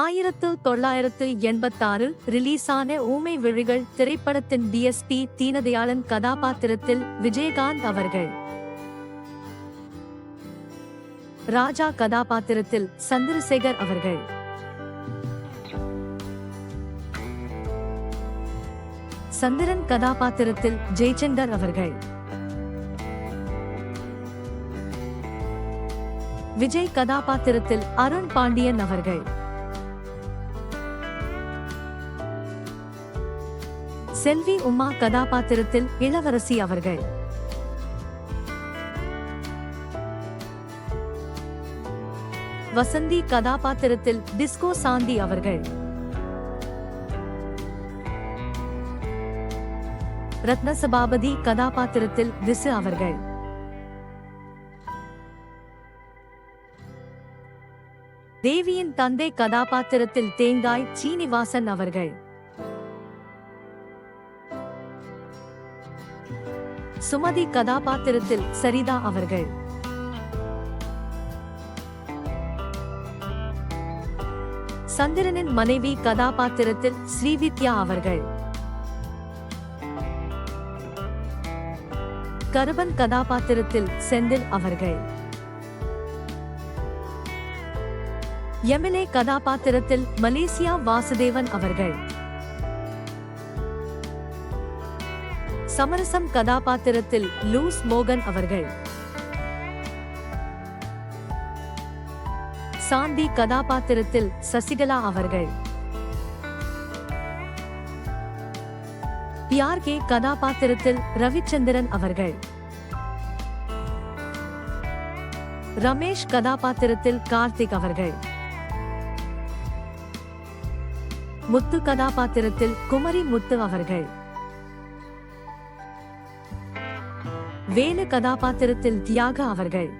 ஆயிரத்து தொள்ளாயிரத்து எண்பத்தாறில் ரிலீஸான ஊமை விழிகள் திரைப்படத்தின் டிஎஸ்பி தீனதயாளன் கதாபாத்திரத்தில் விஜயகாந்த் அவர்கள். ராஜா கதாபாத்திரத்தில் சந்திரசேகர் அவர்கள். சந்திரன் கதாபாத்திரத்தில் ஜெய்சந்தர் அவர்கள். விஜய் கதாபாத்திரத்தில் அருண் பாண்டியன் அவர்கள். செல்வி உமா கதாபாத்திரத்தில் இளவரசி அவர்கள். வசந்தி கதாபாத்திரத்தில் டிஸ்கோ சாந்தி அவர்கள். ரத்னசபாபதி கதாபாத்திரத்தில் திசு அவர்கள். தேவியின் தந்தை கதாபாத்திரத்தில் தேங்காய் சீனிவாசன் அவர்கள். சுமதி கதாபாத்திரத்தில் சரிதா அவர்கள். சந்திரனின் மனைவி கதாபாத்திரத்தில் ஸ்ரீவித்யா அவர்கள். கருபன் கதாபாத்திரத்தில் செந்தில் அவர்கள். எம்எல்ஏ கதாபாத்திரத்தில் மலேசியா வாசுதேவன் அவர்கள். சமரசம் கதாபாத்திரத்தில் லூஸ் மோகன் அவர்கள். சாந்தி கதாபாத்திரத்தில் சசிகலா அவர்கள். பியார்கே கதாபாத்திரத்தில் ரவிச்சந்திரன் அவர்கள். ரமேஷ் கதாபாத்திரத்தில் கார்த்திக் அவர்கள். முத்து கதாபாத்திரத்தில் குமரி முத்து அவர்கள். வேலு கதாபாத்திரத்தில் தியாக அவர்கள்.